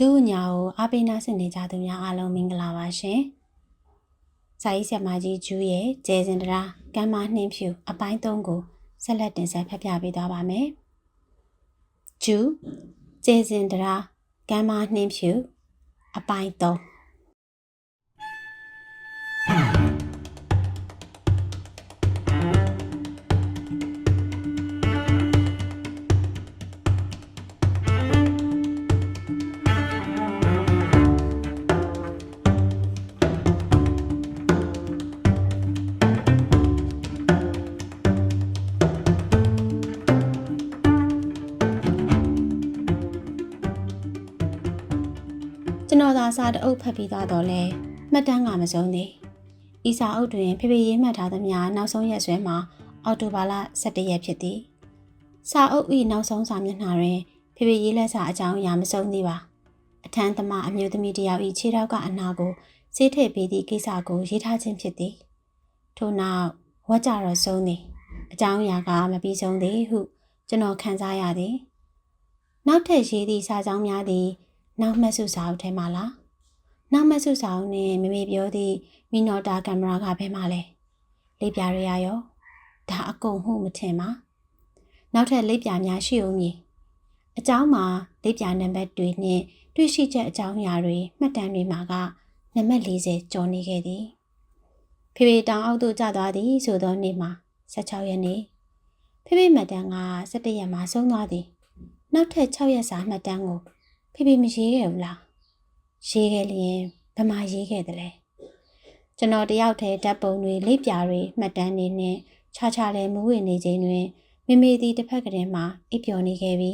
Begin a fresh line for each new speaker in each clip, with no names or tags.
ဒုညာကိုအားပေးနာဆင်နေကြသူများအားလုံးမင်္ဂလာပါရှင်။စာရေးဆရာမကြီးဂျူးရဲ့ကျဲစင်တရာကမ်းမနှင်းဖြူအပိုင်း၃ကိုဆက်လက်တင်ဆက်ဖတ်ပြပေးသွားပါမယ်။ဂျူးကျဲစင်တရာကမ်းမနှင်းဖြူအပိုင်း၃ စာတအုပ်ဖတ်ပြီးသားတော့လဲမှတ်တမ်းကမစုံသေးဤစာအုပ်တွင်ဖေဖေရေးမှတ်ထားသမျှနောက်ဆုံးရက်စွဲမှာအော်တိုဘာလ17ရက်ဖြစ်သည်စာအုပ်၏နောက်ဆုံးစာမျက်နှာတွင်ဖေဖေရေးလက်စာအကြောင်းအရာမစုံသေးပါအထမ်းသမားအမျိုးသမီးတစ်ယောက်၏ခြေထောက်ကအနာကိုဆေးထည့်ပေးသည့်ကိစ္စကိုရေးထားခြင်းဖြစ်သည်ထို့နောက်ဝတ်ကြတော့ဆုံးသည်အကြောင်းအရာကမပြီးဆုံးသေးဟုကျွန်တော်ခံစားရသည်နောက်ထပ်ရေးသည့်စာကြောင်းများသည် နောက်မှတ်စုစာအုပ်ထဲမှာလားနောက်မှတ်စုစာအုပ်နဲ့မမေပြောသည့်မီနော်တာကင်မရာကဘယ်မှာလဲလေးပြားရရရောဒါအကုန်မှုမထင်ပါနောက်ထပ်လေးပြားများရှိဦးမည်အကြောင်းမှာလေးပြားနံပါတ်တွေနဲ့တွေ့ရှိချက်အကြောင်းအရာတွေမှတ်တမ်းတွေမှာကနံပါတ်40ကျော်နေခဲ့သည်ဖေဖေတောင်အောက်သို့ကျသွားသည်ဆိုသောနေ့မှာ16ရက်နေ့ဖေဖေမတန်က17ရက်မှာဆုံးသွားသည်နောက်ထပ်6ရက်စာမှတ်တမ်းကို ဖေဖေမရေးခဲ့ဘူးလားရေးခဲ့လျင်ဘယ်မှာရေးခဲ့တယ်လဲကျွန်တော်တယောက်တည်းဓာတ်ပုံတွေလိပ်ပြာတွေမှတ်တမ်းတွေနဲ့ခြားခြားလဲမူးဝင်နေချိန်တွင်မမေသည်တစ်ဖက်ကတည်းမှအိပ်ပျော်နေခဲ့ပြီ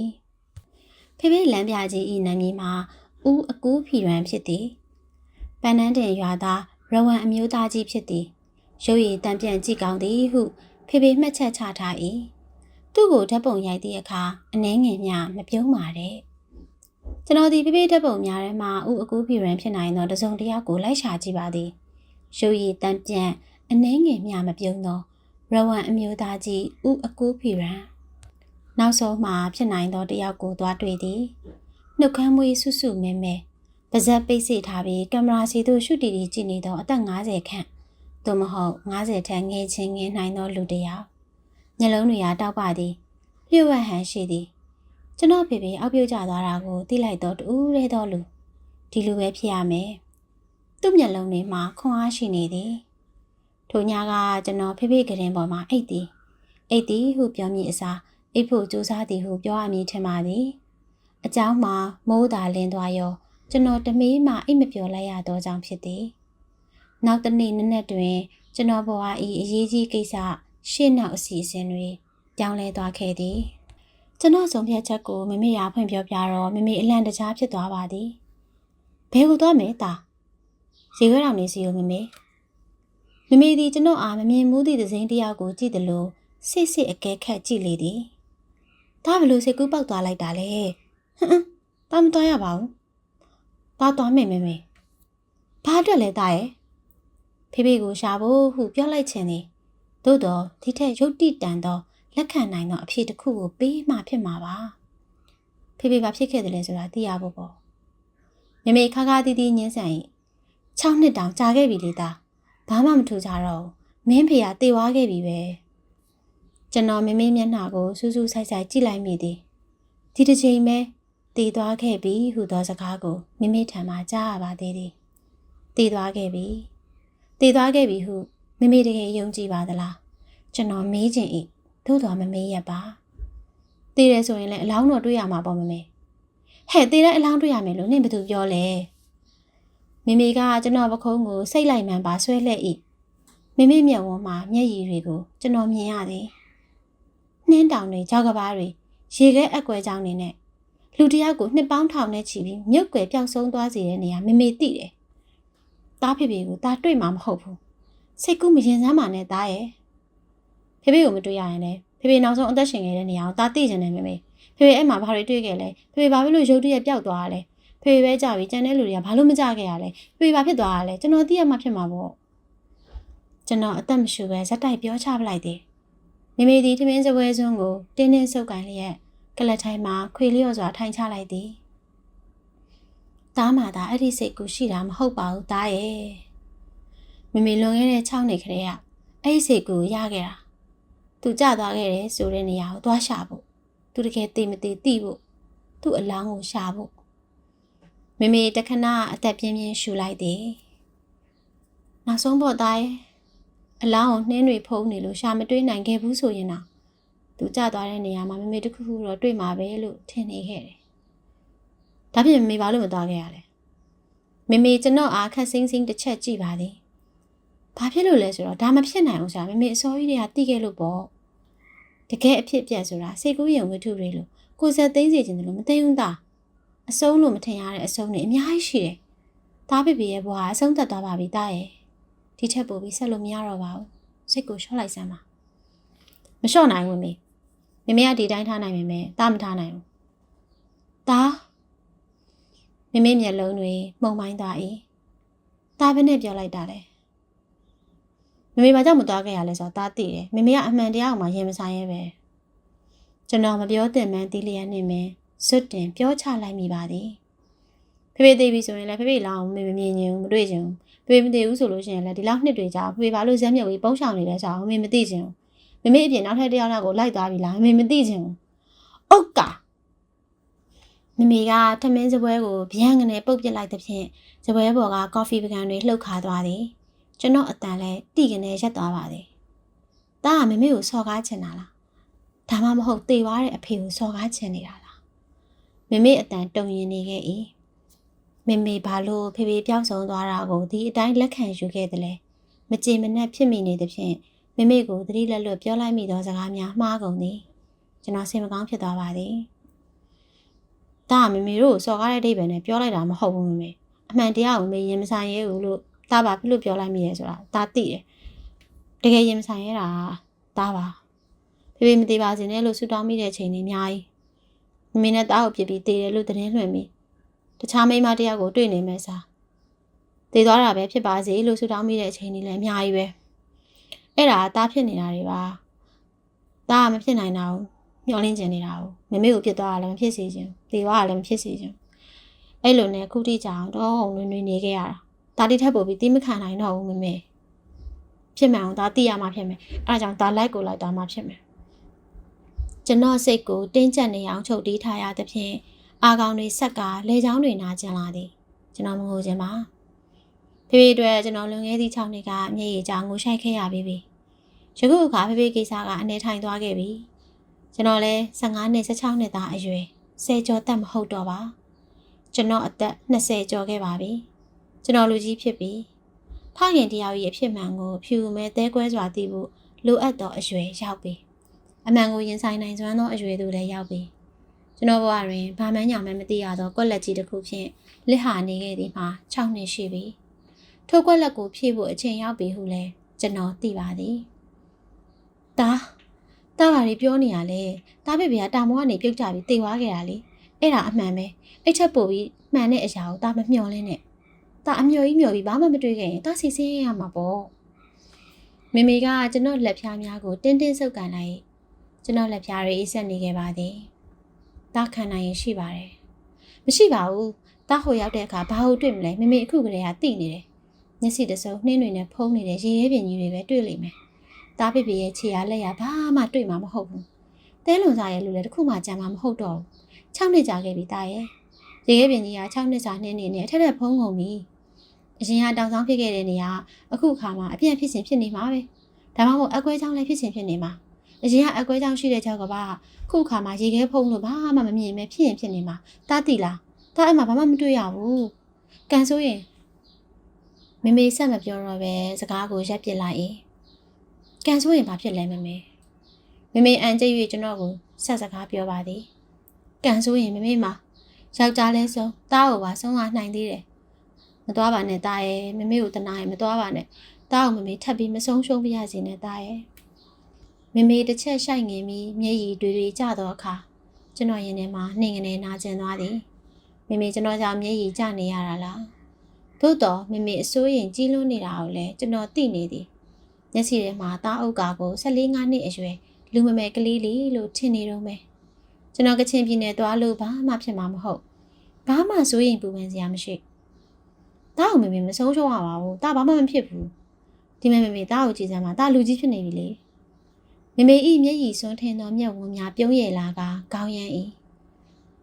ဖေဖေလမ်းပြကြီးဤနာမည်မှာဦးအကူးဖီရန်ဖြစ်သည်ပန်းနန်းတင်ရွာသားရဝံအမျိုးသားကြီးဖြစ်သည်ရုပ်ရည်တံပြန့်ကြည့်ကောင်းသည်ဟုဖေဖေမှတ်ချက်ချထား၏သူ့ကိုဓာတ်ပုံရိုက်သည့်အခါအနှဲငယ်မျှမပြုံးပါတဲ့ ကျွန်တော်ဒီပြပြတက်ပုံများထဲမှာဥအကူးပြရန်ဖြစ်နိုင်သောတစုံတစ်ယောက်ကိုလိုက်ရှာကြည့်ပါသည်ရုပ်ရည်တန်ပြန့်အနှဲငယ်မျှမပြုံးသောရဝံအမျိုးသားကြီးဥအကူးပြရန်နောက်ဆုံးမှာဖြစ်နိုင်သောတစ်ယောက်ကိုသွားတွေ့သည်နှုတ်ခမ်းမွေးဆွဆွမဲမဲပါဇက်ပိတ်စေထားပြီးကင်မရာစီသို့ရှုတီတီကြည့်နေသောအသက်50ခန့်သို့မဟုတ်50ထက်ငယ်ချင်းငယ်နိုင်သောလူတစ်ယောက်မျက်လုံးတွေကတောက်ပါသည်လျှို့ဝှက်ဟန်ရှိသည် ကျွန်တော်ဖေဖေအောက်ပြုတ်ကျသွားတာကိုသိလိုက်တော့တူးရဲတော့လူဒီလိုပဲဖြစ်ရမယ်သူ့မျက်လုံးထဲမှာခွန်အားရှိနေသည်ထိုညကကျွန်တော်ဖေဖေကရင်ပေါ်မှာအိတ်သည်အိတ်သည်ဟုပြောမည်အစားအိတ်ဖို့ကြိုးစားသည်ဟုပြောရမည်ထင်ပါသည်အเจ้าမှာမိုးသာလင်းသွားရောကျွန်တော်တမေးမှအိတ်မပြောလိုက်ရတော့ကြောင့်ဖြစ်သည်နောက်တနေ့နက်နက်တွင် ကျွန်တော်ဘဝ၏အရေးကြီးကိစ္စရှေ့နောက်အစီအစဉ်တွေပြောင်းလဲသွားခဲ့သည် ကျွန်တော်ဆုံးဖြတ်ချက်ကိုမမေရာဖွင့်ပြောပြတော့မမေအလန့်တကြားဖြစ်သွားပါသည်ဘယ်ကိုသွားမဲတာရေခွဲတော်နေစီကိုမမေမမေဒီကျွန်တော်အားမမြင်မှုသည့်သစိမ်းတစ်ယောက်ကိုကြည့်တယ်လို့စစ်စစ်အကဲခတ်ကြည့်လေသည်ဒါဘလို့စိတ်ကူးပေါက်သွားလိုက်တာလေဟမ်တာမတော်ရပါဘူးတာသွားမယ်မမေဘာအတွက်လဲတာရဲ့ဖေဖေကိုရှာဖို့ဟုပြောလိုက်ခြင်းသည်သို့တော့ဒီထက်ရုတ်တိတန်သော လက်ခံနိုင်သောအဖြေတစ်ခုကိုပေးမှဖြစ်မှာပါဖေဖေဘာဖြစ်ခဲ့တယ်လဲဆိုတာသိရဖို့ပေါ့မမေခါခါတီးတီးညင်းဆန်၏6နှစ်တောင်ကြာခဲ့ပြီလေသားဘာမှမထူကြတော့ဘူးမင်းဖေကတေဝါခဲ့ပြီပဲကျွန်တော်မမေမျက်နှာကိုစူးစူးဆိုင်ဆိုင်ကြည့်လိုက်မိသည်ဒီတစ်ချိန်ပဲတည်သွားခဲ့ပြီဟုသောစကားကိုမမေထံမှကြားရပါသေးသည်တည်သွားခဲ့ပြီတည်သွားခဲ့ပြီဟုမမေတကယ်ယုံကြည်ပါသလားကျွန်တော်မေးချင်၏ သို့တော်မမေးရပါတည်တယ်ဆိုရင်လည်းအလောင်းတော်တွေ့ရမှာပေါ့မမေဟဲ့တည်တဲ့အလောင်းတွေ့ရမယ်လို့နင့်ဘယ်သူပြောလဲမိမိကကျွန်တော်ပခုံးကိုစိတ်လိုက်မှန်ပါဆွဲလှဲ့၏မိမိမျက်ဝန်းမှာမျက်ရည်တွေကိုကျွန်တော်မြင်ရသည်နှင်းတောင်တွေကြောက်ကဘာတွေရေခဲအကွဲကြောင်းနေနဲ့လူတစ်ယောက်ကိုနှစ်ပေါင်းထောင်နဲ့ချီပြီးမြုပ်ကွယ်ပျောက်ဆုံးသွားစေတဲ့နေရာမိမိသိတယ်တားဖေဖေကိုတားတွေ့မှာမဟုတ်ဘူးစိတ်ကူးမရင်စမ်းပါနဲ့တားရဲ့ ဖေဖေကိုမတွေ့ရရင်လည်းဖေဖေနောက်ဆုံးအသက်ရှင်ခဲ့တဲ့နေရာကိုတားသိကျင်တယ်မေမေဖေဖေအဲ့မှာဘာတွေတွေ့ခဲ့လဲဖေဖေဘာဖြစ်လို့ရုတ်တရက်ပျောက်သွားရလဲဖေဖေပဲကြပြီကြံတဲ့လူတွေကဘာလို့မကြခဲ့ရလဲဖေဖေဘာဖြစ်သွားရလဲကျွန်တော်သိရမှဖြစ်မှာပေါ့ကျွန်တော်အသက်မရှူပဲဇက်တိုက်ပြောချပလိုက်တယ်မိမိဒီထမင်းစပွဲစွန်းကိုတင်းတင်းဆုပ်ကန်လျက်ကလတ်ထိုင်မှာခွေလျော့စွာထိုင်ချလိုက်သည်တားမှသာအဲ့ဒီစိတ်ကူရှိတာမဟုတ်ပါဘူးတားရဲ့မမေလွန်ခဲ့တဲ့6နှစ်ခရေကအဲ့ဒီစိတ်ကူရခဲ့တာ သူကြသွားခဲ့တယ်ဆိုတဲ့နေရာကိုသွားရှာဖို့သူတကယ်သိမသိသိဖို့သူ့အလောင်းကိုရှာဖို့မမေတခဏအသက်ပြင်းပြင်းရှူလိုက်တယ်နောက်ဆုံးပေါ်သားရဲ့အလောင်းကိုနှင်းတွေဖုံးနေလို့ရှာမတွေးနိုင်ခဲ့ဘူးဆိုရင်တော့သူကြသွားတဲ့နေရာမှာမမေတခုခုတော့တွေ့မှာပဲလို့ထင်နေခဲ့တယ်ဒါဖြင့်မမေဘာလို့မသွားခဲ့ရလဲမမေကျွန်တော်အားခက်စင်းစင်းတစ်ချက်ကြည့်ပါသည်ဘာဖြစ်လို့လဲဆိုတော့ဒါမဖြစ်နိုင်ဘူးဆိုတာမမေအစောကြီးတွေကသိခဲ့လို့ပေါ့ တကယ်အဖြစ်ပြက်ဆိုတာစိတ်ကူးရင်ဝတ္ထုတွေလို့ကိုယ်စက်သိမ်းစေခြင်းလို့မသိဘူးသားအဆုံးလို့မထင်ရတဲ့အဆုံးတွေအများကြီးရှိတယ်ဒါပြပြရဲ့ဘွားအဆုံးသက်သွားပါပြီတားရဲ့ဒီထက်ပိုပြီးဆက်လို့မရတော့ပါဘူးစိတ်ကိုလျှော့လိုက်စမ်းပါမလျှော့နိုင်ဘူးမေမမေကဒီတိုင်းထားနိုင်ပေမဲ့တားမထားနိုင်ဘူးတားမမေမျက်လုံးတွေမှုံမိုင်းသွား၏တားဘယ်နဲ့ပြောလိုက်တာလဲ မမေဘာကြောင့်မသွားခဲ့ရလဲဆိုတော့တားသိတယ်မမေကအမှန်တရားကိုမှရင်မဆိုင်ရဲပဲကျွန်တော်မပြောတင်မှန်းတီးလျက်နေမယ်စွတ်တင်ပြောချလိုက်မိပါသည်ဖေဖေသိပြီဆိုရင်လည်းဖေဖေလောင်းမမြင်မြင်ချင်းမတွေ့ချင်ဘူးဖေဖေမသိဘူးဆိုလို့ရှိရင်လည်းဒီလောက်နှစ်တွေကြာဖေဖေဘာလို့ဇက်မြုပ်ပြီးပုံရှောင်နေလဲဆိုတော့မမေမသိချင်ဘူးမမေအပြင်နောက်ထပ်တစ်ယောက်လောက်ကိုလိုက်သွားပြီလားမမေမသိချင်ဘူးအုတ်ကာမမေကထမင်းစပွဲကိုဗျမ်းကနေပုတ်ပစ်လိုက်တဲ့ဖြင့်စပွဲပေါ်ကကော်ဖီပကံတွေလှုပ်ခါသွားသည် ကျွန်တော်အတန်လဲတိကနေရက်သွားပါသည်။ဒါကမမေကိုစော်ကားချင်တာလား။ဒါမှမဟုတ်တေသွားတဲ့အဖေကိုစော်ကားချင်နေတာလား။မမေအတန်တုံရင်နေခဲ့၏။မမေဘာလို့ဖေဖေပြောင်းဆုံးသွားတာကိုဒီအတိုင်းလက်ခံယူခဲ့တယ်လဲ။မကြေမနက်ဖြစ်မိနေသဖြင့်မမေကိုသတိလက်လွတ်ပြောလိုက်မိသောစကားများမှားကုန်သည်။ကျွန်တော်စိတ်မကောင်းဖြစ်သွားပါသည်။ဒါကမမေတို့စော်ကားတဲ့အဓိပ္ပာယ်နဲ့ပြောလိုက်တာမဟုတ်ဘူးမမေ။အမှန်တရားကိုမမေရင်မဆိုင်ရဲဘူးလို့ ဒါပါဖြစ်လို့ပြောလိုက်မိရဲဆိုတာဒါသိတယ်တကယ်ရင်မဆိုင်ရတာဒါပါဖေဖေမသေးပါစေနဲ့လို့ဆူတောင်းမိတဲ့အချိန်တွေအများကြီးမမေနဲ့တားကိုပြစ်ပြီးတေးတယ်လို့သတင်းလွှင့်ပြီးတခြားမိန်းမတယောက်ကိုတွေ့နေမဲ့စားတေးသွားတာပဲဖြစ်ပါစေလို့ဆူတောင်းမိတဲ့အချိန်တွေလည်းအများကြီးပဲအဲ့ဒါတားဖြစ်နေတာတွေပါတားကမဖြစ်နိုင်တာဘူးမျောလင်းကျင်နေတာဘူးမမေကိုပြစ်သွားတာလည်းမဖြစ်စေချင်တေးသွားတာလည်းမဖြစ်စေချင်အဲ့လိုနဲ့ခုတိကြအောင်တော့ဟုံနေနေခဲ့ရတာ ဒါလေးထပ်ပို့ပြီးတီးမခံနိုင်တော့ဘူးမမေဖြစ်မှန်အောင်ဒါသိရမှာဖြစ်မယ်အဲဒါကြောင့်ဒါလိုက်ကိုလိုက်တာမှဖြစ်မယ်ကျွန်တော်စိတ်ကိုတင်းကျပ်နေအောင်ချုပ်တီးထားရသဖြင့်အာကောင်တွေဆက်ကလေချောင်းတွေနာကျင်လာသည်ကျွန်တော်မငိုခြင်းပါဖေဖေအတွက်ကျွန်တော်လွန်ခဲ့သည့်6နှစ်ကမျက်ရည်ကြောင်ငိုရှိုက်ခဲ့ရပြီပြီယခုအခါဖေဖေကိစ္စကအနေထိုင်သွားခဲ့ပြီကျွန်တော်လဲ15နှစ်16နှစ်သားအရွယ်ဆယ်ကျော်တက်မဟုတ်တော့ပါကျွန်တော်အသက်20ကျော်ခဲ့ပါပြီ ကျွန်တော်လူကြီးဖြစ်ပြီးဖခင်တရားကြီးအဖြစ်မှန်ကိုဖြူမဲသဲကွဲစွာသိဖို့လိုအပ်သောအရွယ်ရောက်ပြီအမှန်ကိုရင်ဆိုင်နိုင်စွမ်းသောအရွယ်သို့လည်းရောက်ပြီကျွန်တော်ဘဝတွင်ဘာမှညာမှမသိရသောကွက်လက်ကြီးတစ်ခုဖြင့်လစ်ဟာနေခဲ့သည်မှာ6နှစ်ရှိပြီထိုကွက်လက်ကိုဖြည့်ဖို့အချိန်ရောက်ပြီဟုလည်းကျွန်တော်သိပါသည်တာတာဘာတွေပြောနေရလဲတာဖေဖေကတာမောကနေပြုတ်ကြပြီးတိတ်သွားခဲ့တာလေအဲ့ဒါအမှန်ပဲအဲ့ချက်ပို့ပြီးမှန်တဲ့အရာကိုတာမမျှော်လင်းနဲ့ ဒါအမျိုးကြီးမျိုးပြီးဘာမှမတွေ့ခဲ့ရင်ဒါစီစင်းရမှာပေါ့မေမေကကျွန်တော်လက်ဖြားများကိုတင်းတင်းဆုပ်ကန်လိုက်ကျွန်တော်လက်ဖြားတွေအေးဆက်နေခဲ့ပါသည်ဒါခံနိုင်ရင်ရှိပါတယ်မရှိပါဘူးတားဟိုရောက်တဲ့အခါဘာလို့တွေ့မလဲမေမေအခုကလေးကတိနေတယ်မျက်စိတစုံနှင်းတွေနဲ့ဖုံးနေတဲ့ရေရဲပင်ကြီးတွေပဲတွေ့လိမ့်မယ်တားပြပြရဲ့ခြေရလက်ရဘာမှတွေ့မှာမဟုတ်ဘူးတဲလွန်စားရဲ့လူလည်းတခုမှကြံမှာမဟုတ်တော့ဘူး6နှစ်ကြာခဲ့ပြီတားရဲ့ရေရဲပင်ကြီးက6နှစ်စာနှင်းနေနဲ့ထက်ထက်ဖုံးကုန်ပြီ အရင်ကတောင်ဆောင်ဖြစ်ခဲ့တဲ့နေရာအခုအခါမှာအပြည့်ဖြစ်စဉ်ဖြစ်နေမှာပဲဒါမှမဟုတ်အကွဲချောင်းလည်းဖြစ်စဉ်ဖြစ်နေမှာအရင်ကအကွဲချောင်းရှိတဲ့ကြောက်ကပါခုအခါမှာရေခဲဖုံးလို့ဘာမှမမြင်မဲဖြစ်ရင်ဖြစ်နေမှာတားတိလားတားအဲ့မှာဘာမှမတွေ့ရဘူးကန်ဆိုရင်မမေဆက်မပြောတော့ပဲစကားကိုရက်ပစ်လိုက်၏ကန်ဆိုရင်ဘာဖြစ်လဲမမေမမေအန်ကျ၍ကျွန်တော်ကိုဆက်စကားပြောပါသည်ကန်ဆိုရင်မမေမှာယောက်ျားလဲဆုံးတားကိုပါဆုံးသွားနိုင်သေးတယ် မသွားပါနဲ့တားရဲ့မမေကိုတနာရဲ့မသွားပါနဲ့တားကိုမမေထပ်ပြီးမဆုံးရှုံးပြရစီနဲ့တားရဲ့မမေတစ်ချက်ရှိုက်ငင်ပြီးမျက်ရည်တွေတွေကျတော့အခါကျွန်တော်ရင်ထဲမှာနှင်ငနေနာကျင်သွားသည်မမေကျွန်တော်ကြောင့်မျက်ရည်ကျနေရတာလားသို့တော့မမေအစိုးရင်ကြီးလွန်းနေတာကိုလည်းကျွန်တော်သိနေသည်မျက်စိထဲမှာတားအုပ်ကာကို14ငါးနှစ်အရွယ်လူမမယ်ကလေးလေးလို့ထင်နေတော့မယ်ကျွန်တော်ကချင်ပြည်နယ်သွားလို့ဘာမှဖြစ်မှာမဟုတ်မဘာမှစိုးရင်ပူပန်စရာမရှိ တားကိုမေမေမဆုံးရှုံးရပါဘူးတားဘာမှမဖြစ်ဘူးဒီမဲ့မေမေတားကိုကြည်စမ်းမှာတားလူကြီးဖြစ်နေပြီလေမေမေဤမျက်ရည်စွန်းထင်သောမျက်ဝန်းများပြုံးရည်လာကခေါင်းရမ်းဤ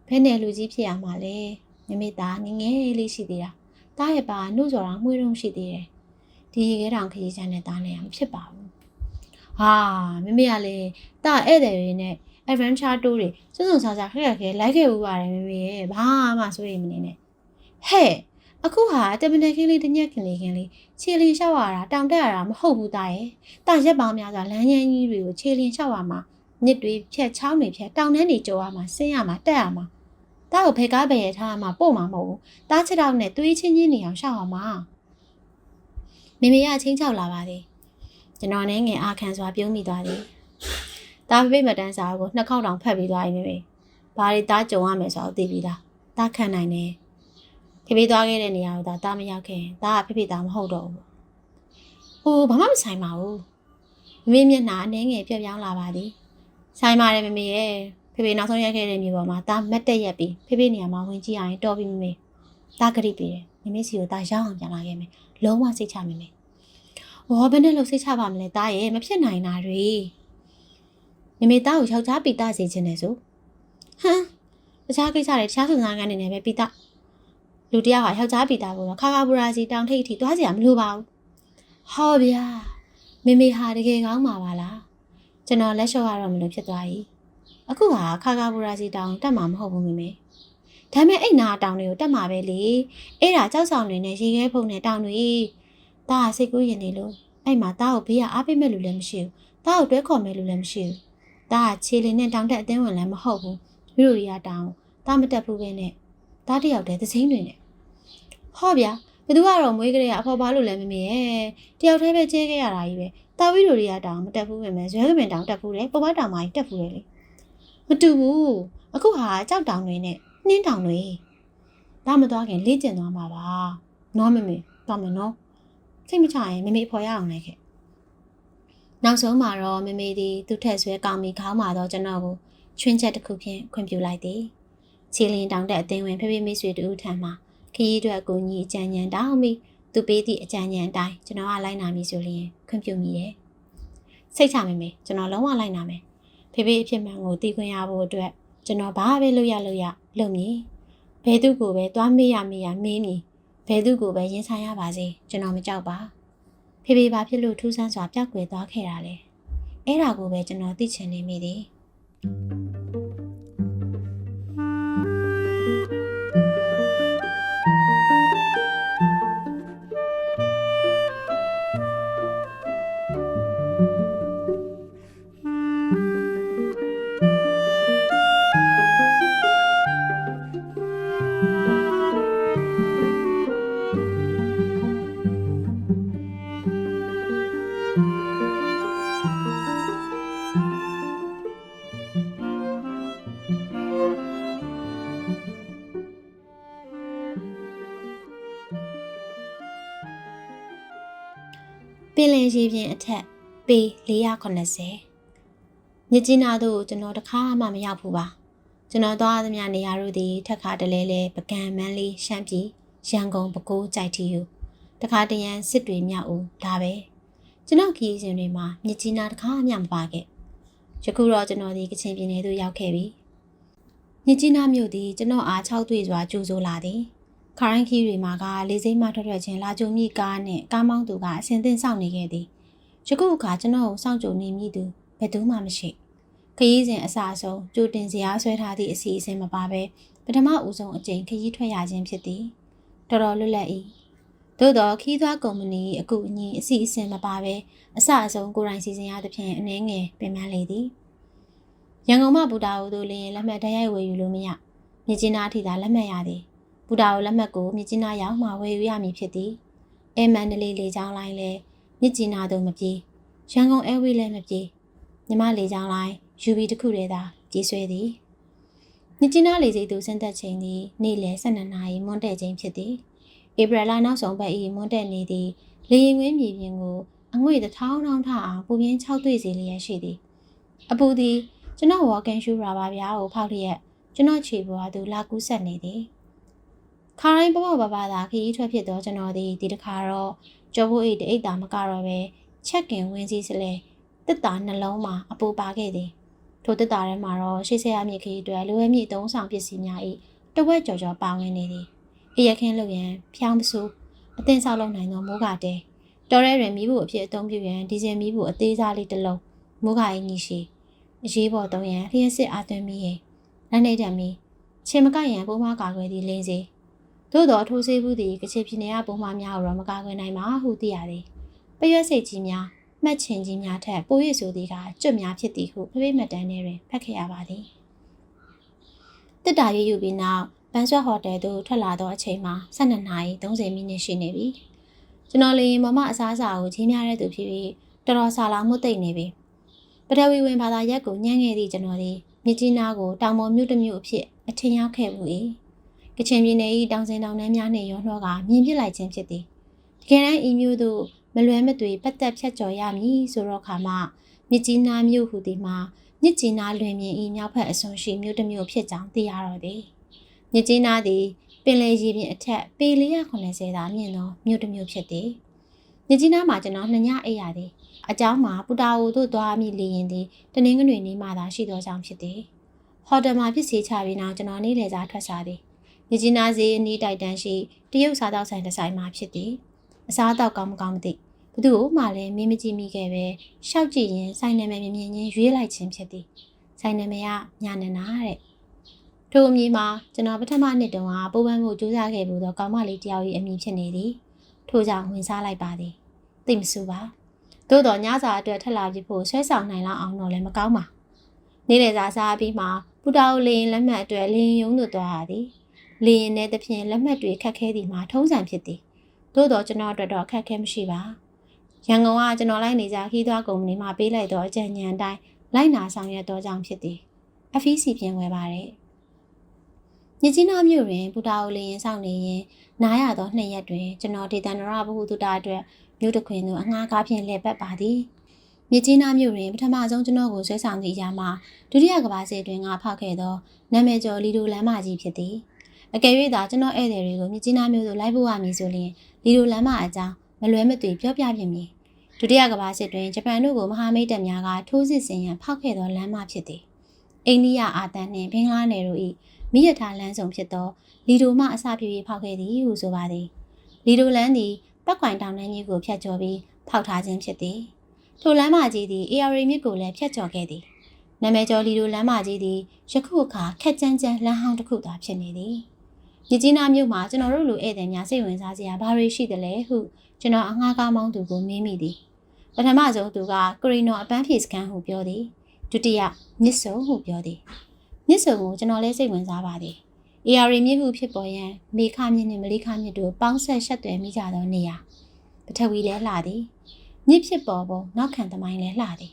ဘယ်နဲ့လူကြီးဖြစ်ရမှာလဲမေမေသားငယ်ငယ်လေးရှိသေးတာတားရဲ့ပါနှုတ်စော်တာမှုရုံရှိသေးတယ်ဒီရေခဲတောင်ခရီးချမ်းနဲ့တားနေရမဖြစ်ပါဘူးဟာမေမေကလေတားဧည့်သည်တွေနဲ့ adventure tour တွေစွန့်စွန့်စားစားခက်ခက်ခဲလိုက်ခဲ့ဦးပါတယ်မေမေရဲ့ဘာမှစိုးရိမ်မနေနဲ့ဟဲ့ အခုဟာတမနယ်ခင်းလေးတညက်ခင်လေးခင်းလေးခြေလင်းလျှောက်ရတာတောင်တက်ရတာမဟုတ်ဘူးတာရဲ့တာရက်ပေါင်းများစွာလမ်းညမ်းကြီးတွေကိုခြေလင်းလျှောက်ရမှာမြစ်တွေဖြတ်ချောင်းတွေဖြတ်တောင်တန်းတွေကျော်ရမှာဆင်းရမှာတက်ရမှာတာကိုဖဲကားပဲရထားမှာပို့မှာမဟုတ်ဘူးတားချစ်တော့နဲ့သွေးချင်းချင်းနေအောင်ရှောက်အောင်မှာမေမေကအချင်းချောက်လာပါသေးကျွန်တော်နဲ့ငယ်အာခံစွာပြုံးမိသွားသည်တားဖေးမတန်းစာကိုနှစ်ခေါက်တောင်ဖတ်ပြီးသွားပြီမေမေဘာတွေတားကြုံရမယ်ဆိုတော့သိပြီးသားတားခံနိုင်တယ် ဖေဖေသွားခဲ့တဲ့နေရာကိုဒါတားမရောက်ခင်ဒါကဖေဖေသားမဟုတ်တော့ဘူးဟိုဘာမှမဆိုင်ပါဘူးမမေမျက်နှာအနှဲငယ်ပြက်ပြောင်းလာပါသည်ဆိုင်ပါတယ်မမေရဲ့ဖေဖေနောက်ဆုံးရက်ခဲ့တဲ့မြေပေါ်မှာဒါမတ်တက်ရက်ပြီးဖေဖေနေရာမှာဝင်ကြည့်ရရင်တော်ပြီမမေဒါဂရိပေးတယ်မမေစီကိုဒါရောက်အောင်ပြန်လာခဲ့မယ်လုံးဝစိတ်ချမမေဝေါ်ဘယ်နဲ့လို့စိတ်ချပါမလဲတားရဲ့မဖြစ်နိုင်တာတွေမမေသားကိုယောက်ျားပိတစေခြင်းနဲ့ဆိုဟမ်တခြားကိစ္စတွေတခြားစုံစမ်းခန်းနေနေပဲပိတ လူတယောက်ဟာယောက်ျားပိတာကိုတော့ခါခါဘူရာစီတောင်ထိပ်အထိသွားစရာမလိုပါဘူးဟောဗျာမေမေဟာတကယ်ကောင်းပါပါလားကျွန်တော်လက်လျှော့ရတော့မလို့ဖြစ်သွားပြီအခုဟာခါခါဘူရာစီတောင်တက်မှာမဟုတ်ဘူးမေမေဒါပေမဲ့အဲ့နာတောင်တွေကိုတက်မှာပဲလေအဲ့ဒါကြောက်ဆောင်တွေနဲ့ရေခဲဖုံနဲ့တောင်တွေတားစိတ်ကူးရင်နေလို့အဲ့မှာတားကိုဘေးကအားပေးမဲ့လူလည်းမရှိဘူးတားကိုတွဲခေါ်မဲ့လူလည်းမရှိဘူးတားကခြေလင်းနဲ့တောင်တက်အသင်းဝင်လည်းမဟုတ်ဘူးလူတို့တွေကတောင်တားမတက်ဘူးပဲနဲ့တားတယောက်တည်းသစိမ့်တွေနဲ့ ဟောဗျာဘသူကတော့မွေးကလေးကအဖော်ပါလို့လည်းမမေရဲ့တယောက်တည်းပဲကျဲခဲ့ရတာကြီးပဲတာဝီတို့တွေကတောင်မတက်ဘူးပဲမယ်ဇွဲကပင်တောင်တက်ဘူးတယ်ပပတောင်မကြီးတက်ဘူးတယ်လေမတူဘူးအခုဟာကြောက်တောင်တွေနဲ့နှင်းတောင်တွေဒါမသွားခင်လေ့ကျင့်သွားမှာပါနော်မမေသွားမယ်နော်စိတ်မချရင်မမေဖော်ရအောင်လိုက်ခဲ့နောက်ဆုံးမှာတော့မမေသည်သူ့ထက်ဆွဲကောင်းပြီးခေါင်းမာတော့ကျွန်တော်ကိုချွင်းချက်တစ်ခုဖြင့်ခွင့်ပြုလိုက်သည်ခြေလင်းတောင်တဲ့အသင်းဝင်ဖေဖေမိတ်ဆွေတူထံမှာခ ရီးအတွက်အကူအညီအကြံဉာဏ်တောင်းပြီးသူပေးသည့်အကြံဉာဏ်အတိုင်းကျွန်တော်ကလိုက်နာမည်ဆိုလျင်ခွင့်ပြုမိတယ်စိတ်ချမိမေကျွန်တော်လုံးဝလိုက်နာမယ်ဖေဖေအဖြစ်မှန်ကိုသိခွင့်ရဖို့အတွက်ကျွန်တော်ဘာပဲလုပ်ရလုပ်ရလုပ်မည်ဘယ်သူကိုပဲသွားမေးရမေးရမေးမည်ဘယ်သူကိုပဲရင်ဆိုင်ရပါစေကျွန်တော်မကြောက်ပါဖေဖေဘာဖြစ်လို့ထူးဆန်းစွာပြောက်ကွယ်သွားခဲ့တာလဲအဲ့ဒါကိုပဲကျွန်တော်သိချင်နေမိသည် င်လယ်ရေပြင်အထက်ပေ480မြစ်ကြီးနားသို့ကျွန်တော်တခါမှမရောက်ဘူးပါကျွန်တော်သွားသမျှနေရာတို့သည်ထက်ခါတလဲလဲပကံမန်းလေးရှမ်းပြည်ရန်ကုန်ပဲခူးကြိုက်တီယူတခါတရံစစ်တွေမြောက်ဦးဒါပဲကျွန်တော်ခီးစဉ်တွေမှာမြစ်ကြီးနားတခါမှမပါခဲ့ယခုတော့ကျွန်တော်ဒီကချင်ပြည်နယ်သို့ရောက်ခဲ့ပြီမြစ်ကြီးနားမြို့သည်ကျွန်တော်အား၆တွေ့စွာကြိုးစိုးလာသည် ခရိုင်းခီးတွေမှာကလေးစိမ်းမထွက်ထွက်ချင်းလာကြုံမိကားနဲ့ကားမောင်းသူကအစင်သင်ဆောင်နေခဲ့သည်ယခုအခါကျွန်တော်ကိုစောင့်ကြုံနေမိသူဘယ်သူမှမရှိခရီးစဉ်အစအဆုံးကြိုတင်စရာဆွဲထားသည့်အစီအစဉ်မပါဘဲပထမဦးဆုံးအကြိမ်ခရီးထွက်ရခြင်းဖြစ်သည်တော်တော်လွတ်လပ်၏သို့တော့ခီးသွားကုမ္ပဏီအကူအညီအစီအစဉ်မပါဘဲအစအဆုံးကိုယ်တိုင်စီစဉ်ရသဖြင့်အနှဲငယ်ပင်ပန်းလေသည်ရန်ကုန်မှဘူတာအိုသို့လင်းလက်မှတ်တရိုက်ဝယ်ယူလို့မရမြစ်ကြီးနားထိသာလက်မှတ်ရသည် ဘူတာကိုလက်မှတ်ကိုမြစ်ကြီးနားရောက်မှဝယ်ယူရမည်ဖြစ်သည်အဲမန္တလေးလေကြောင်းလိုင်းလည်းမြစ်ကြီးနားသို့မပြေးရန်ကုန်အဲဝေးလည်းမပြေးမြမလေကြောင်းလိုင်း UB တခုတည်းသာပြေးဆွဲသည်မြစ်ကြီးနားလေစိတ်သို့ဆင်းသက်ချိန်သည်နေ့လယ်12နာရီမွန်းတဲ့ချိန်ဖြစ်သည်ဧပြီလနောက်ဆုံးပတ်၏မွန်းတဲ့နေ့သည်လေရင်ဝင်းမြေပြင်ကိုအငွေ့တစ်ထောင်းထောင်းထအောင်ပူပြင်း၆တွေ့စီလျက်ရှိသည်အပူသည်ကျွန်တော် walking shoe ရာပါဗျာကိုဖောက်လျက်ကျွန်တော်ခြေပေါ်သူလာကူးဆက်နေသည် ခါတိုင်းပပပပသာခရီးထွက်ဖြစ်တော့ကျွန်တော်ဒီဒီတစ်ခါတော့ကြောဖို့အိတ်အိတ်တာမကတော့ပဲချက်ကင်ဝင်းစည်းစလဲတစ်တာနှလုံးမှာအပူပါခဲ့သည်ထိုတစ်တာထဲမှာတော့ရှေ့ဆက်ရမြစ်ခရီးတွေလိုအပ်မြင့်သုံးဆောင်ပစ္စည်းများ၏တဝက်ကြော်ကြော်ပါဝင်နေသည်အရက်ခင်းလုပ်ရန်ဖျောင်းပစုအသင်းဆောက်လုပ်နိုင်သောမိုးကတဲတော်ရဲတွင်မိဖို့အဖြစ်အသုံးပြုရန်ဒီဇယ်မိဖို့အသေးစားလေးတစ်လုံးမိုးကအင်းကြီးရှိအရေးပေါ်သုံးရန်လျှက်စစ်အားသွင်းမိရင်လက်နေတံမီချင်းမကရန်ပုံမကာကွယ်သည့်လင်းစီ သို့တော်ထိုးဆေးဘူးသည်ကချေပြည်နယ်ကပုံမှန်များကိုတော့မကာကွယ်နိုင်ပါဟုသိရသည်ပရွက်စိတ်ကြီးများမှတ်ချင်ကြီးများထက်ပို၍ဆိုသည်ကကျွတ်များဖြစ်သည်ဟုဖဖေးမတန်းထဲတွင်ဖတ်ခဲ့ရပါသည်တစ်တာရွယူပြီးနောက်ပန်းဆွတ်ဟိုတယ်သို့ထွက်လာသောအချိန်မှာ12နာရီ30မိနစ်ရှိနေပြီကျွန်တော်လေရင်မမအစားအစာကိုချင်းများတဲ့သူဖြစ်ပြီးတော်တော်ဆာလောင်မှုသိမ့်နေပြီပထဝီဝင်ဘာသာရက်ကိုညံ့ခဲ့သည့်ကျွန်တော်သည်မြကြီးနားကိုတောင်ပေါ်မြို့တစ်မြို့အဖြစ်အထင်ရောက်ခဲ့မှု၏ ကချင်ပြည်နယ်၏တောင်စင်တောင်နှမ်းများနှင့်ရောနှောကမြင်ပြလိုက်ခြင်းဖြစ်သည်တကယ်တမ်းဤမြို့သို့မလွဲမသွေပတ်သက်ဖြတ်ကျော်ရမည်ဆိုတော့ခါမှမြကြီးနားမြို့ဟူသည်မှာမြစ်ကြီးနားလွင်ပြင်ဤမြောက်ဘက်အစွန်ရှိမြို့တစ်မြို့ဖြစ်ကြောင်းသိရတော့သည်မြစ်ကြီးနားသည်ပင်လယ်ရေပြင်အထက်ပေ480သာမြင့်သောမြို့တစ်မြို့ဖြစ်သည်မြစ်ကြီးနားမှာကျွန်တော်နှစ်ညအိပ်ရသည်အเจ้าမှာပူတာအိုတို့သွားမိလေရင်သည်တနင်္ဂနွေနေ့မှသာရှိသောကြောင့်ဖြစ်သည်ဟိုတယ်မှာဖြစ်စီချပြီးနောက်ကျွန်တော်နေ့လည်စာထွက်စားသည် မြကြီးနားစီအနီးတိုက်တန်းရှိတရုတ်စားတောက်ဆိုင်တစ်ဆိုင်မှာဖြစ်သည်အစားအသောက်ကောင်းမကောင်းမသိဘသူ့ကိုမှလည်းမင်းမကြည့်မိခဲ့ပဲရှောက်ကြည့်ရင်ဆိုင်နာမည်မြင်မြင်ချင်းရွေးလိုက်ခြင်းဖြစ်သည်ဆိုင်နာမည်ကညာနနာတဲ့ထိုအမည်မှာကျွန်တော်ပထမနှစ်တုန်းကပိုးပန်းမှုစူးစမ်းခဲ့မှုသောကောင်မလေးတယောက်၏အမည်ဖြစ်နေသည်ထို့ကြောင့်ဝင်စားလိုက်ပါသည်သိမဆိုပါသို့တော်ညစာအတွက်ထက်လာပြဖို့ဆွဲဆောင်နိုင်လောက်အောင်တော့လည်းမကောင်းပါနေ့လည်စာစားပြီးမှပူတာကိုလေရင်လက်မှတ်အတွက်လေရင်ယုံတို့သွားရသည် လေရင်နဲ့တဖြင့်လက်မှတ်တွေခက်ခဲသည်မှာထုံးစံဖြစ်သည်သို့တော်ကျွန်တော်အတွက်တော့ခက်ခဲမရှိပါရန်ကုန်ကကျွန်တော်လိုက်နေကြခီးသွွားကုမ္ပဏီမှာပေးလိုက်သောအကြံဉာဏ်အတိုင်းလိုက်နာဆောင်ရွက်သောကြောင့်ဖြစ်သည် FEC ပြင်ဝယ်ပါတယ်မြကြီးနားမြို့တွင်ပူတာကိုလေရင်ဆောင်နေရင်နားရသောနှစ်ရက်တွင်ကျွန်တော်ဒေသနရဘဟုတုတာအတွက်မြို့တစ်ခွင်သို့အငှားကားဖြင့်လှည့်ပတ်ပါသည်မြကြီးနားမြို့တွင်ပထမဆုံးကျွန်တော်ကိုဆွဲဆောင်သည့်အရာမှာဒုတိယကမ္ဘာစစ်တွင်ငါဖောက်ခဲ့သောနာမည်ကျော်လီဒိုလမ်းမကြီးဖြစ်သည် အကယ်၍သာကျွန်တော်ဧည့်သည်တွေကိုမြကြီးနားမြို့သို့လိုက်ဖို့ရမည်ဆိုရင်လီဒိုလမ်းမအကြောင်းမလွဲမသွေပြောပြပြင်မည်ဒုတိယကမ္ဘာစစ်တွင်ဂျပန်တို့ကိုမဟာမိတ်တပ်များကထိုးစစ်ဆင်ရန်ဖောက်ခဲ့သောလမ်းမဖြစ်သည်အိန္ဒိယအာသန်နှင့်ဘင်္ဂလားနယ်တို့၏မိရထားလမ်းဆောင်ဖြစ်သောလီဒိုမှအစပြု၍ဖောက်ခဲ့သည်ဟုဆိုပါသည်လီဒိုလမ်းသည်ပတ်ကွိုင်တောင်တန်းကြီးကိုဖျက်ကျော်ပြီးဖောက်ထားခြင်းဖြစ်သည်ထိုလမ်းမကြီးသည် AR မြစ်ကိုလည်းဖျက်ကျော်ခဲ့သည်နာမည်ကျော်လီဒိုလမ်းမကြီးသည်ယခုအခါခက်ကြမ်းကြမ်းလမ်းဟောင်းတစ်ခုသာဖြစ်နေသည် မြကြီးနားမြို့မှာကျွန်တော်တို့လူဧည့်သည်များစိတ်ဝင်စားစရာဘာတွေရှိသလဲဟုကျွန်တော်အငှားကားမောင်းသူကိုမေးမိသည်ပထမဆုံးသူကကရီနိုအပန်းဖြေစကန်ဟုပြောသည်ဒုတိယမြစ်စုံဟုပြောသည်မြစ်စုံကိုကျွန်တော်လည်းစိတ်ဝင်စားပါသည် AR မြစ်ဟုဖြစ်ပေါ်ရန်မေခမြစ်နှင့်မလေးခမြစ်တို့ပေါင်းဆက်ရှက်သွယ်မိကြသောနေရာပထဝီလည်းလှသည်မြစ်ဖြစ်ပေါ်ပုံနောက်ခံသမိုင်းလည်းလှသည်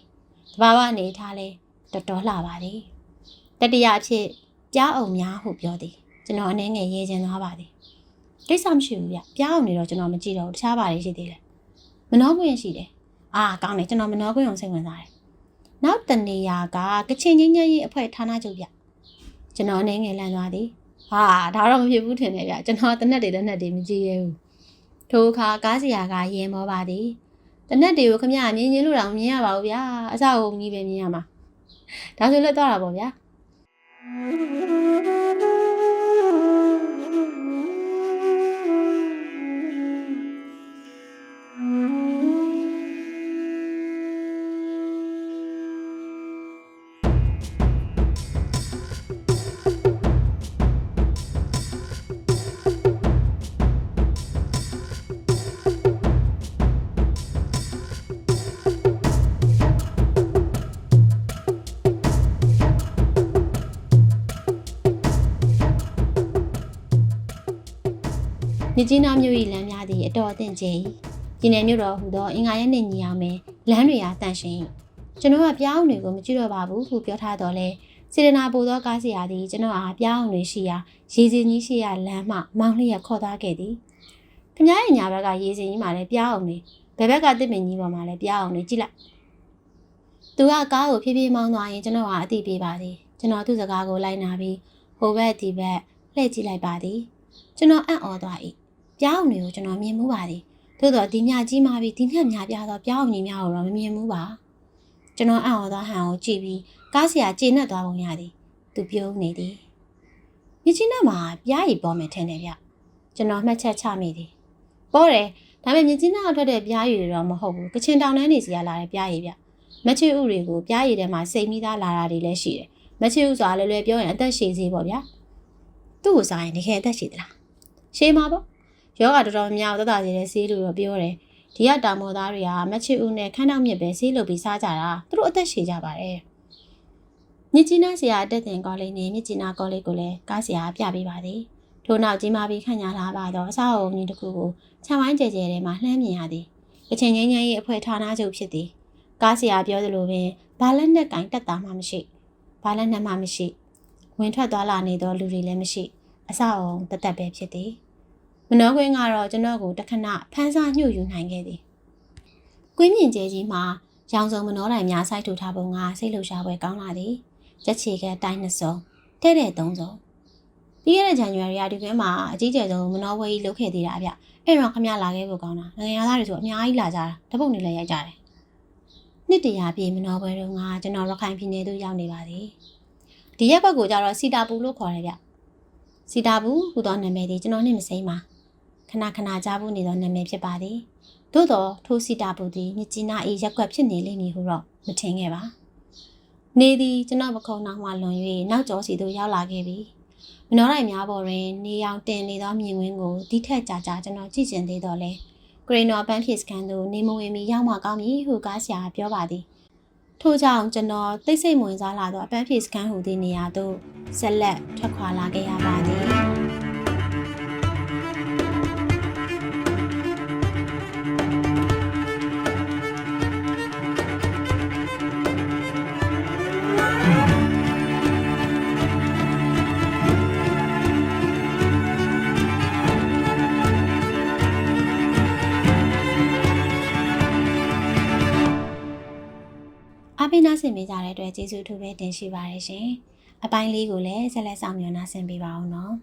တဘာဝအနေထားလည်းတော်တော်လှပါသည်တတိယအဖြစ်ကြားအောင်များဟုပြောသည် ကျွန်တော်အနေငယ်ရေးချင်သွားပါသည်ကိစ္စမရှိဘူးဗျကြားအောင်နေတော့ကျွန်တော်မကြည့်တော့ဘူးတခြားပါလေရှိသေးတယ်မနှောခွင့်ရှိတယ်အာကောင်းတယ်ကျွန်တော်မနှောခွင့်အောင်စိတ်ဝင်စားတယ်နောက်တနေရာကကချင်ချင်းချင်းရေးအဖွဲ့ဌာနချုပ်ဗျကျွန်တော်အနေငယ်လန့်သွားသည်ဟာဒါတော့မဖြစ်ဘူးထင်တယ်ဗျကျွန်တော်တနက်တွေတနက်တွေမကြည့်ရဘူးထိုအခါကားစီယာကရင်မောပါသည်တနက်တွေကိုခမရမြင်ချင်းလို့တော့မမြင်ရပါဘူးဗျာအစအုံကြီးပဲမြင်ရမှာဒါဆိုလက်သွားတာပေါ့ဗျာ ကြီးနားမြို့၏လမ်းများသည်အတော်အသင့်ကျ၏ပြည်နယ်မြို့တော်ဟူသောအင်္ဂါရက်နှင့်ညီအောင်ပင်လမ်းတွေအားတန့်ရှင်း၏ကျွန်တော်ကပြောင်းတွေကိုမကြည့်တော့ပါဘူးဟုပြောထားတော့လဲစေတနာပို့သောကားစီယာသည်ကျွန်တော်အားပြောင်းတွေရှိရာရေစင်ကြီးရှိရာလမ်းမှမောင်းလျက်ခေါ်သွားခဲ့သည်ခမရဲ့ညာဘက်ကရေစင်ကြီးမှာလည်းပြောင်းနေဘယ်ဘက်ကတစ်ပင်ကြီးပေါ်မှာလည်းပြောင်းနေကြည့်လိုက်သူကကားကိုဖြည်းဖြည်းမောင်းသွားရင်ကျွန်တော်ကအသိပေးပါသည်ကျွန်တော်သူ့စကားကိုလိုက်နာပြီးဟိုဘက်ဒီဘက်လှည့်ကြည့်လိုက်ပါသည်ကျွန်တော်အံ့ဩသွား၏ ပြောင်းတွေကိုကျွန်တော်မြင်မှုပါသည်သို့တော့ဒီမြကြီးမှပြီးဒီမြများပြားသောပြောင်းကြီးများကိုတော့မမြင်ဘူးပါကျွန်တော်အံ့ဩသွားဟန်ကိုကြည့်ပြီးကားဆရာကျေနပ်သွားပုံရသည်သူပြုံးနေသည်မြကြီးနားမှာပြားရီပေါ်မယ်ထင်တယ်ဗျကျွန်တော်မှတ်ချက်ချမိသည်ပေါ်တယ်ဒါပေမဲ့မြကြီးနားအထွက်တဲ့ပြားရီတွေတော့မဟုတ်ဘူးကချင်တောင်တန်းနေစီရလာတဲ့ပြားရီဗျမချစ်ဥတွေကိုပြားရီထဲမှာစိတ်မိသားလာတာတွေလည်းရှိတယ်မချစ်ဥဆိုတာလည်းလည်းပြောရင်အသက်ရှည်စေးပေါ့ဗျာသူ့ကိုစားရင်တကယ်အသက်ရှည်သလားရှည်မှာပေါ့ ယောဂတော်တော်များများသက်သာစေတဲ့ဆေးလို့တော့ပြောတယ်ဒီကတာမောသားတွေကမချစ်ဥနဲ့ခန်းနောက်မြစ်ပဲဆေးလုပ်ပြီးစားကြတာသူတို့အသက်ရှည်ကြပါတယ်မြစ်ကြီးနားဆရာအတက်တင်ကောလိပ်နဲ့မြစ်ကြီးနားကောလိပ်ကိုလည်းကားဆရာပြပေးပါသည်ထို့နောက်ကြီးမားပြီးခန့်ညာလာပါတော့အဆောက်အုံကြီးတစ်ခုကိုခြံဝိုင်းကျဲကျဲထဲမှာလှမ်းမြင်ရသည်ကချင်ငင်းငင်းရဲ့အဖွဲ့ဌာနချုပ်ဖြစ်သည်ကားဆရာပြောသလိုပင်ဘာလက်နဲ့ကင်တက်တာမှမရှိဘာလက်နဲ့မှမရှိဝင်ထွက်သွားလာနေသောလူတွေလည်းမရှိအဆောက်အုံတသက်ပဲဖြစ်သည် မနှောခွင်းကတော့ကျွန်တော်ကိုတခဏဖမ်းစားညှို့ယူနိုင်ခဲ့သည်ကွင်းမြင့်ကျဲကြီးမှာရောင်စုံမနှောတိုင်များစိုက်ထူထားပုံကစိတ်လှုပ်ရှားပွဲကောင်းလာသည်ရက်ချီကတိုင်းနှစ်စုံတဲ့တဲ့သုံးစုံပြီးခဲ့တဲ့ဇန်နဝါရီရာဒီကွင်းမှာအကြီးကျယ်ဆုံးမနှောပွဲကြီးလုပ်ခဲ့သေးတာဗျအဲ့တော့ခမရလာခဲ့ဖို့ကောင်းတာနိုင်ငံသားတွေဆိုအများကြီးလာကြတာတပုတ်နေလည်းရိုက်ကြတယ်နှစ်တရာပြည့်မနှောပွဲတုန်းကကျွန်တော်ရခိုင်ပြည်နယ်သို့ရောက်နေပါသည်ဒီရက်ဘက်ကိုကြတော့စီတာပူလို့ခေါ်တယ်ဗျစီတာပူဟူသောနာမည်ဒီကျွန်တော်နှင့်မစိမ့်ပါ ခဏခဏကြားဖို့နေသောနာမည်ဖြစ်ပါသည်သို့တော့ထိုစီတာပူသည်မြကြီးနား၏ရက်ကွက်ဖြစ်နေလိမ့်မည်ဟုတော့မထင်ခဲ့ပါနေသည်ကျွန်တော်ပခုံနောက်မှလွန်၍နောက်ကျောစီသို့ရောက်လာခဲ့ပြီမနှောတိုင်များပေါ်တွင် နေရောင်တင်နေသောမြင်ကွင်းကိုဒီထက်ကြာကြာကျွန်တော်ကြည့်ကျင်သေးတော့လဲဂရိနော်ပန်းဖြစ်စကန်သို့နေမဝင်မီရောက်မှကောင်းပြီဟုကားဆရာပြောပါသည်ထို့ကြောင့်ကျွန်တော်တိတ်ဆိတ်မဝင်စားလာသောအပန်းဖြေစကန်ဟူသည့်နေရာသို့ဆက်လက်ထွက်ခွာလာခဲ့ရပါသည် နာဆင်ပေးကြတဲ့အတွက်ကျေးဇူးအထူးပဲတင်ရှိပါတယ်ရှင်အပိုင်းလေးကိုလည်းဆက်လက်ဆောင်မျှော်နှားဆင်ပေးပါအောင်နော်